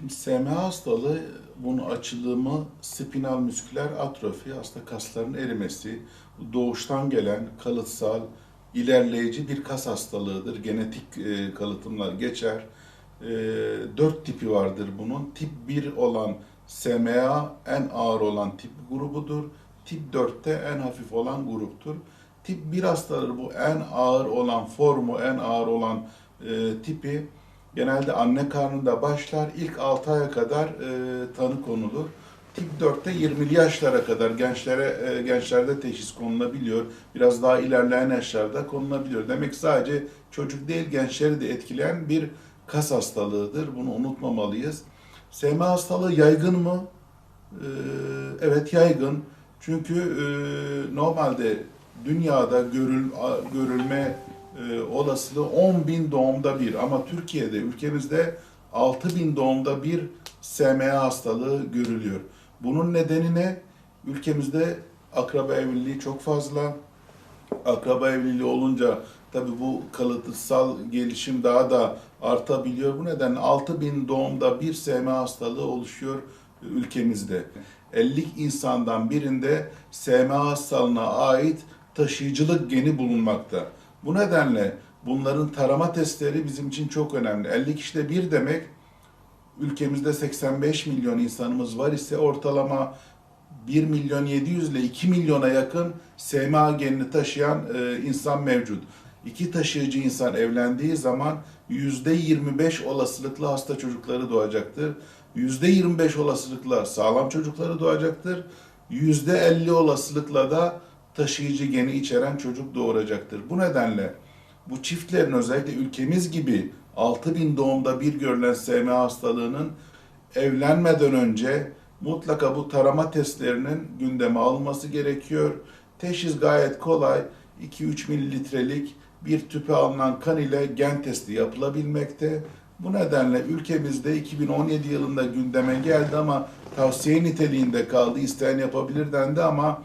Şimdi SMA hastalığı, bunun açılımı spinal müsküler atrofi, hasta kasların erimesi, doğuştan gelen kalıtsal, ilerleyici bir kas hastalığıdır. Genetik e, kalıtımlar geçer. E, dört tipi vardır bunun. Tip 1 olan SMA en ağır olan tip grubudur. Tip 4'te en hafif olan gruptur. Tip 1 hastaları bu en ağır olan formu, en ağır olan e, tipi genelde anne karnında başlar. İlk 6 aya kadar e, tanı konulur. Tip 4'te 20'li yaşlara kadar gençlere e, gençlerde teşhis konulabiliyor. Biraz daha ilerleyen yaşlarda konulabiliyor. Demek sadece çocuk değil gençleri de etkileyen bir kas hastalığıdır. Bunu unutmamalıyız. SMA hastalığı yaygın mı? Ee, evet yaygın. Çünkü e, normalde dünyada görül, görülme e, olasılığı 10 bin doğumda bir ama Türkiye'de ülkemizde 6 bin doğumda bir SMA hastalığı görülüyor. Bunun nedeni ne? Ülkemizde akraba evliliği çok fazla. Akraba evliliği olunca tabii bu kalıtsal gelişim daha da artabiliyor. Bu nedenle 6 bin doğumda bir SMA hastalığı oluşuyor ülkemizde. 50 insandan birinde SMA hastalığına ait taşıyıcılık geni bulunmakta. Bu nedenle bunların tarama testleri bizim için çok önemli. 50 kişide bir demek ülkemizde 85 milyon insanımız var ise ortalama 1 milyon 700 ile 2 milyona yakın SMA genini taşıyan e, insan mevcut. İki taşıyıcı insan evlendiği zaman %25 olasılıkla hasta çocukları doğacaktır. %25 olasılıkla sağlam çocukları doğacaktır. %50 olasılıkla da taşıyıcı geni içeren çocuk doğuracaktır. Bu nedenle bu çiftlerin özellikle ülkemiz gibi 6000 doğumda bir görülen SMA hastalığının evlenmeden önce mutlaka bu tarama testlerinin gündeme alınması gerekiyor. Teşhis gayet kolay. 2-3 mililitrelik bir tüpe alınan kan ile gen testi yapılabilmekte. Bu nedenle ülkemizde 2017 yılında gündeme geldi ama tavsiye niteliğinde kaldı. İsteyen yapabilir dendi ama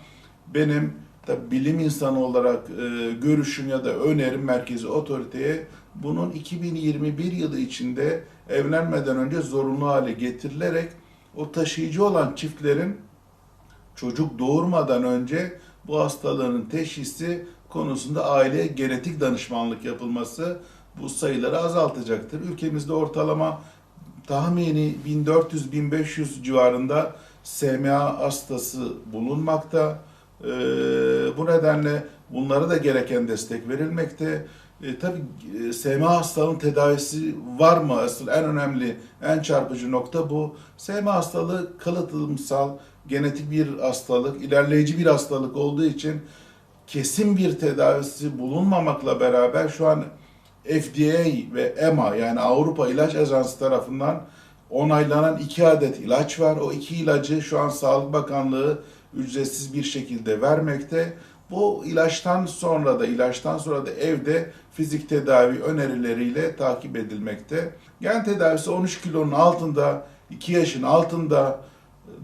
benim tabii bilim insanı olarak e, görüşüm ya da önerim merkezi otoriteye bunun 2021 yılı içinde evlenmeden önce zorunlu hale getirilerek o taşıyıcı olan çiftlerin çocuk doğurmadan önce bu hastalığın teşhisi konusunda aileye genetik danışmanlık yapılması bu sayıları azaltacaktır. Ülkemizde ortalama tahmini 1400-1500 civarında SMA hastası bulunmakta. Ee, bu nedenle bunlara da gereken destek verilmekte. E, tabii e, SMA hastalığının tedavisi var mı? Asıl en önemli, en çarpıcı nokta bu. SMA hastalığı kalıtımsal, genetik bir hastalık, ilerleyici bir hastalık olduğu için kesin bir tedavisi bulunmamakla beraber şu an FDA ve EMA yani Avrupa İlaç Ajansı tarafından onaylanan iki adet ilaç var. O iki ilacı şu an Sağlık Bakanlığı ücretsiz bir şekilde vermekte. Bu ilaçtan sonra da ilaçtan sonra da evde fizik tedavi önerileriyle takip edilmekte. Gen tedavisi 13 kilonun altında, 2 yaşın altında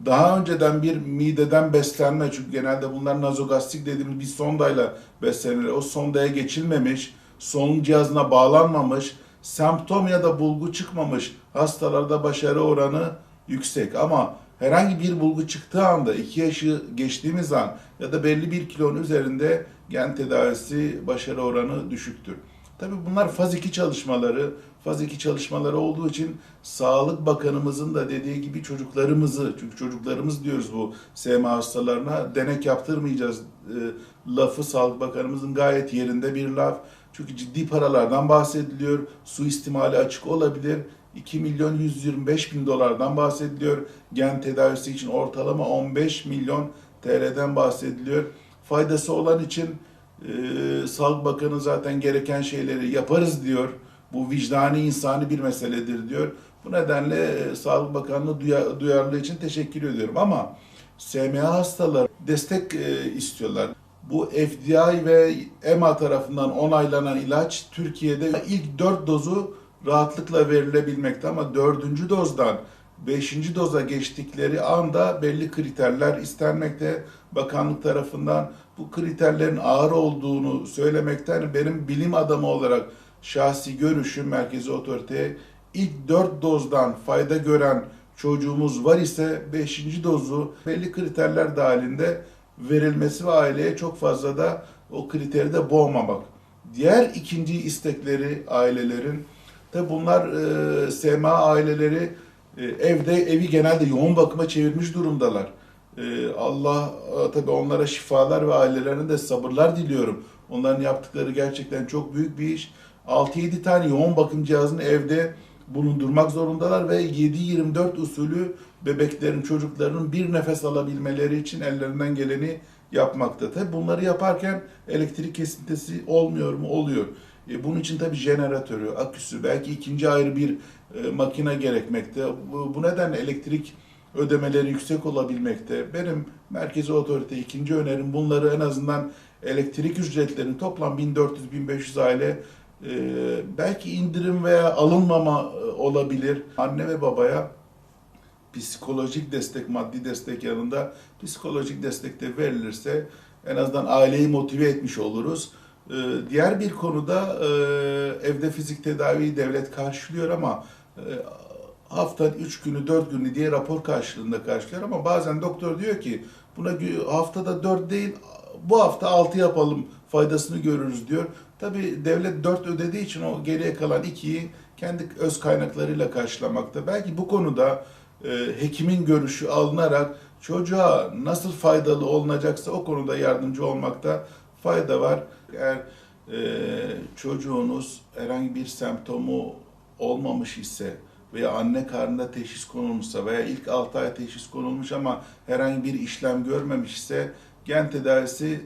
daha önceden bir mideden beslenme çünkü genelde bunlar nazogastrik dediğimiz bir sondayla beslenir. O sondaya geçilmemiş, solunum cihazına bağlanmamış, semptom ya da bulgu çıkmamış hastalarda başarı oranı yüksek. Ama herhangi bir bulgu çıktığı anda 2 yaşı geçtiğimiz an ya da belli bir kilonun üzerinde gen tedavisi başarı oranı düşüktür. Tabii bunlar faz 2 çalışmaları, faz 2 çalışmaları olduğu için Sağlık Bakanımızın da dediği gibi çocuklarımızı, çünkü çocuklarımız diyoruz bu SMA hastalarına, denek yaptırmayacağız e, lafı Sağlık Bakanımızın gayet yerinde bir laf. Çünkü ciddi paralardan bahsediliyor, suistimali açık olabilir. 2 milyon 125 bin dolardan bahsediliyor. Gen tedavisi için ortalama 15 milyon TL'den bahsediliyor. Faydası olan için e, Sağlık Bakanı zaten gereken şeyleri yaparız diyor. Bu vicdani insani bir meseledir diyor. Bu nedenle e, Sağlık Bakanlığı duya- duyarlılığı için teşekkür ediyorum. Ama SMA hastaları destek e, istiyorlar. Bu FDI ve EMA tarafından onaylanan ilaç Türkiye'de ilk 4 dozu rahatlıkla verilebilmekte ama 4. dozdan 5. doza geçtikleri anda belli kriterler istenmekte bakanlık tarafından. Bu kriterlerin ağır olduğunu söylemekten benim bilim adamı olarak şahsi görüşüm merkezi otoriteye ilk 4 dozdan fayda gören çocuğumuz var ise 5. dozu belli kriterler dahilinde verilmesi ve aileye çok fazla da o kriteri de boğmamak. Diğer ikinci istekleri ailelerin tabi bunlar e, SMA aileleri e, evde evi genelde yoğun bakıma çevirmiş durumdalar. E, Allah e, tabi onlara şifalar ve ailelerine de sabırlar diliyorum. Onların yaptıkları gerçekten çok büyük bir iş. 6-7 tane yoğun bakım cihazını evde bulundurmak zorundalar ve 7-24 usulü bebeklerin, çocukların bir nefes alabilmeleri için ellerinden geleni yapmakta. Tabi bunları yaparken elektrik kesintisi olmuyor mu? Oluyor. E, bunun için tabi jeneratörü, aküsü, belki ikinci ayrı bir e, makine gerekmekte. Bu, bu nedenle elektrik ödemeleri yüksek olabilmekte. Benim merkezi otorite ikinci önerim bunları en azından elektrik ücretlerini toplam 1400-1500 aile e, belki indirim veya alınmama e, olabilir. Anne ve babaya psikolojik destek, maddi destek yanında psikolojik destek de verilirse en azından aileyi motive etmiş oluruz. Ee, Diğer bir konuda e, evde fizik tedaviyi devlet karşılıyor ama e, haftanın 3 günü 4 günü diye rapor karşılığında karşılıyor ama bazen doktor diyor ki buna haftada 4 değil bu hafta 6 yapalım faydasını görürüz diyor. Tabi devlet 4 ödediği için o geriye kalan 2'yi kendi öz kaynaklarıyla karşılamakta. Belki bu konuda e, hekimin görüşü alınarak çocuğa nasıl faydalı olunacaksa o konuda yardımcı olmakta fayda var. Eğer e, çocuğunuz herhangi bir semptomu olmamış ise veya anne karnında teşhis konulmuşsa veya ilk 6 ay teşhis konulmuş ama herhangi bir işlem görmemiş ise gen tedavisi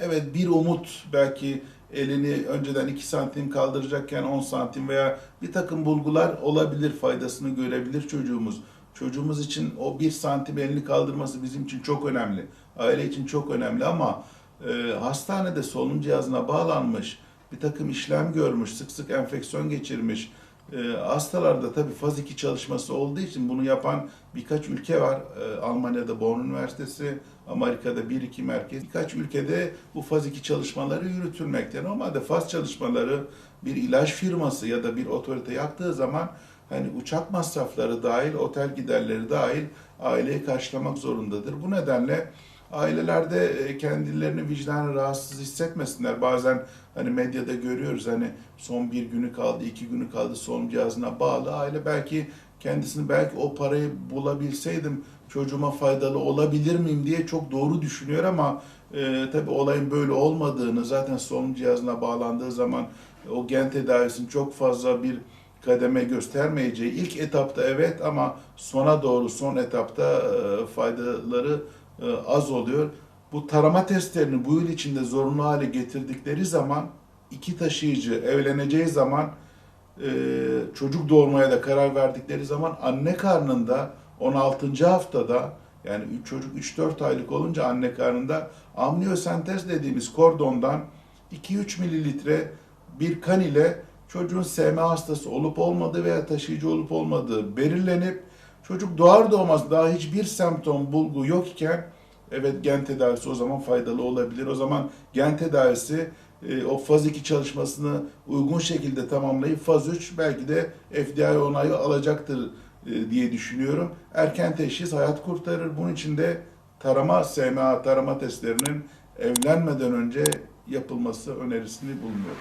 evet bir umut belki elini önceden 2 santim kaldıracakken 10 santim veya bir takım bulgular olabilir faydasını görebilir çocuğumuz. Çocuğumuz için o 1 santim elini kaldırması bizim için çok önemli. Aile için çok önemli ama e, hastanede solunum cihazına bağlanmış, bir takım işlem görmüş, sık sık enfeksiyon geçirmiş. E, hastalarda tabii faz 2 çalışması olduğu için bunu yapan birkaç ülke var. E, Almanya'da Bonn Üniversitesi, Amerika'da 1-2 merkez. Birkaç ülkede bu faz 2 çalışmaları yürütülmekte. Normalde faz çalışmaları bir ilaç firması ya da bir otorite yaptığı zaman hani uçak masrafları dahil, otel giderleri dahil aileyi karşılamak zorundadır. Bu nedenle ailelerde e, kendilerini vicdanı rahatsız hissetmesinler. Bazen hani medyada görüyoruz hani son bir günü kaldı, iki günü kaldı son cihazına bağlı. Aile belki kendisini belki o parayı bulabilseydim çocuğuma faydalı olabilir miyim diye çok doğru düşünüyor ama e, tabii olayın böyle olmadığını zaten solunum cihazına bağlandığı zaman e, o gen tedavisinin çok fazla bir kademe göstermeyeceği ilk etapta evet ama sona doğru son etapta e, faydaları e, az oluyor. Bu tarama testlerini bu yıl içinde zorunlu hale getirdikleri zaman iki taşıyıcı evleneceği zaman e, çocuk doğurmaya da karar verdikleri zaman anne karnında 16. haftada yani çocuk 3-4 aylık olunca anne karnında amniyosentez dediğimiz kordondan 2-3 mililitre bir kan ile çocuğun SMA hastası olup olmadığı veya taşıyıcı olup olmadığı belirlenip çocuk doğar doğmaz daha hiçbir semptom bulgu yok iken evet gen tedavisi o zaman faydalı olabilir. O zaman gen tedavisi e, o faz 2 çalışmasını uygun şekilde tamamlayıp faz 3 belki de FDA onayı alacaktır e, diye düşünüyorum. Erken teşhis hayat kurtarır. Bunun için de tarama SMA tarama testlerinin evlenmeden önce yapılması önerisini bulunuyor.